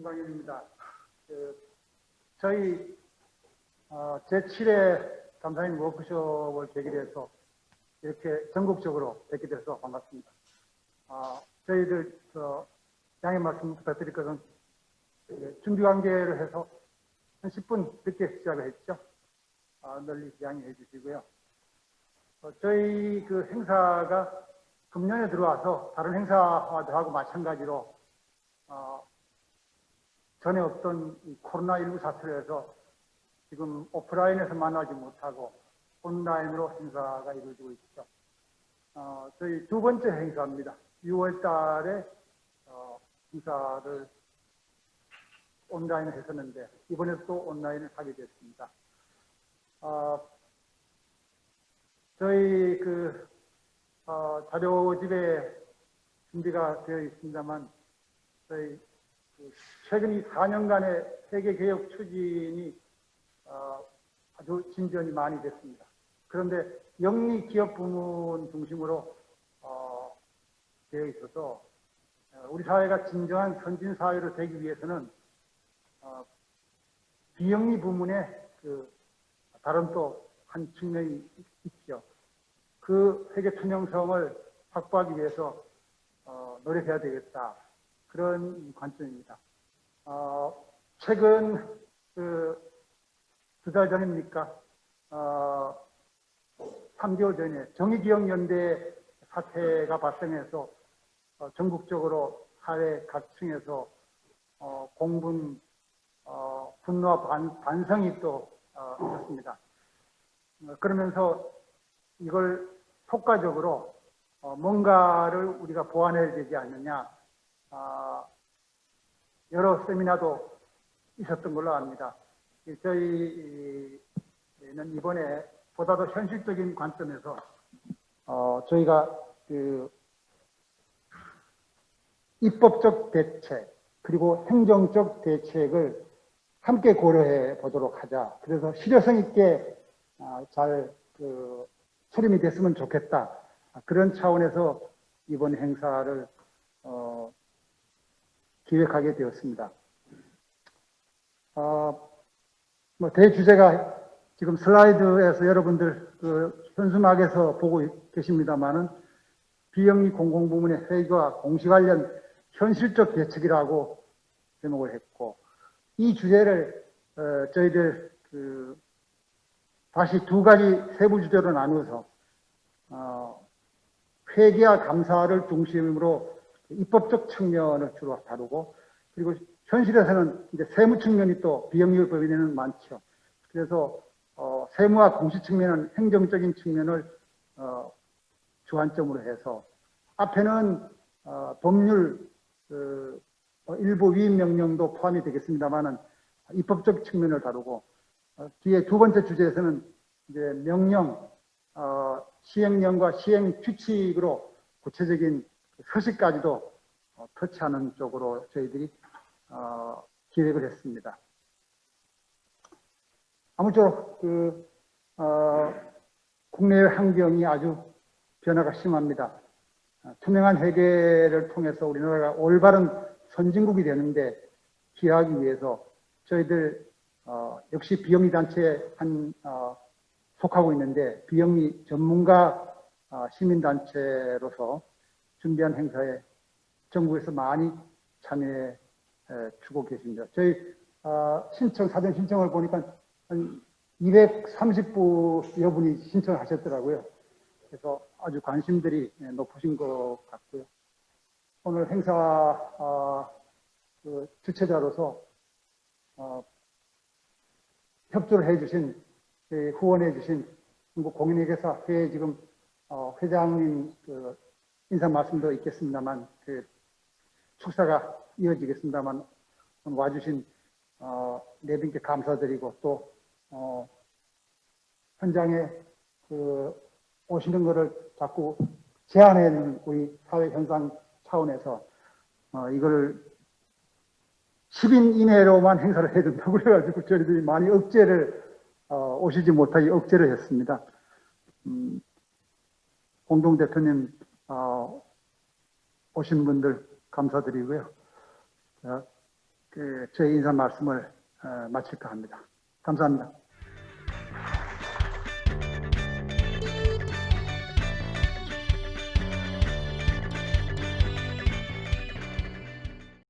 김광현입니다. 그, 저희 어, 제7회 감사님 워크숍을 계기로 해서 이렇게 전국적으로 뵙게 돼서 반갑습니다. 아, 저희들 저, 양해 말씀 부탁드릴 것은 예, 준비 관계를 해서 한 10분 늦게 시작을 했죠. 아, 널리 양해해 주시고요. 어, 저희 그 행사가 금년에 들어와서 다른 행사들하고 마찬가지로 어, 전에 없던 이 코로나19 사태로 해서 지금 오프라인에서 만나지 못하고 온라인으로 행사가 이루어지고 있죠. 어, 저희 두 번째 행사입니다. 6월 달에 어, 행사를 온라인을 했었는데 이번에 또 온라인을 하게 됐습니다. 어, 저희 그 어, 자료집에 준비가 되어 있습니다만 저희 그 최근 이 4년간의 세계 개혁 추진이 어, 아주 진전이 많이 됐습니다. 그런데 영리 기업 부문 중심으로 어, 되어 있어서 어, 우리 사회가 진정한 선진 사회로 되기 위해서는 어, 비영리 부문에 그 다른 또 한 측면이 있죠. 그 세계 투명성을 확보하기 위해서 어, 노력해야 되겠다. 그런 관점입니다. 어, 최근 그 두 달 전입니까? 어, 3개월 전에 정의기억연대 사태가 발생해서 어, 전국적으로 사회 각층에서 어, 공분, 어, 분노와 반, 반성이 또 어, 있었습니다. 어, 그러면서 이걸 효과적으로 어, 뭔가를 우리가 보완해야 되지 않느냐 아, 여러 세미나도 있었던 걸로 압니다. 이 저희는 이번에 보다 더 현실적인 관점에서 어, 저희가 그 입법적 대책 그리고 행정적 대책을 함께 고려해 보도록 하자. 그래서 실효성 있게 아, 잘그 수렴이 됐으면 좋겠다. 그런 차원에서 이번 행사를 어, 기획하게 되었습니다. 어, 뭐 대주제가 지금 슬라이드에서 여러분들 그 현수막에서 보고 계십니다만은 비영리 공공부문의 회의와 공시 관련 현실적 대책이라고 제목을 했고 이 주제를 어, 저희들 그 다시 두 가지 세부 주제로 나누어서 어, 회계와 감사를 중심으로 입법적 측면을 주로 다루고 그리고 현실에서는 이제 세무 측면이 또 비영리 법인에는 많죠. 그래서 어, 세무와 공시 측면은 행정적인 측면을 어, 주안점으로 해서 앞에는 어, 법률 그, 어, 일부 위임 명령도 포함이 되겠습니다만은 입법적 측면을 다루고 어, 뒤에 두 번째 주제에서는 이제 명령, 어, 시행령과 시행 규칙으로 구체적인 서식까지도 어, 터치하는 쪽으로 저희들이 어, 기획을 했습니다. 아무쪼록 그 어, 국내 환경이 아주 변화가 심합니다. 어, 투명한 회계를 통해서 우리나라가 올바른 선진국이 되는데 기여하기 위해서 저희들 어, 역시 비영리 단체에 한 어, 속하고 있는데 비영리 전문가 어, 시민단체로서 준비한 행사에 정부에서 많이 참여해 주고 계십니다. 저희 어, 신청 사전 신청을 보니까 한 230여 분이 신청을 하셨더라고요. 그래서 아주 관심들이 높으신 것 같고요. 오늘 행사 어, 그 주최자로서 어, 협조를 해주신 후원해주신 한국 공인회계사 회 지금 어, 회장님 그 인사 말씀도 있겠습니다만 그 축사가 이어지겠습니다만 와주신 어, 네 분께 감사드리고 또 어, 현장에 그 오시는 것을 자꾸 제한하는 우리 사회 현상 차원에서 어, 이걸 10인 이내로만 행사를 해야 된다고 그래가지고 저희들이 많이 억제를 어, 오시지 못하게 억제를 했습니다. 음, 공동 대표님 어, 오신 분들 감사드리고요. 자, 그 저희 인사 말씀을 어, 마칠까 합니다. 감사합니다.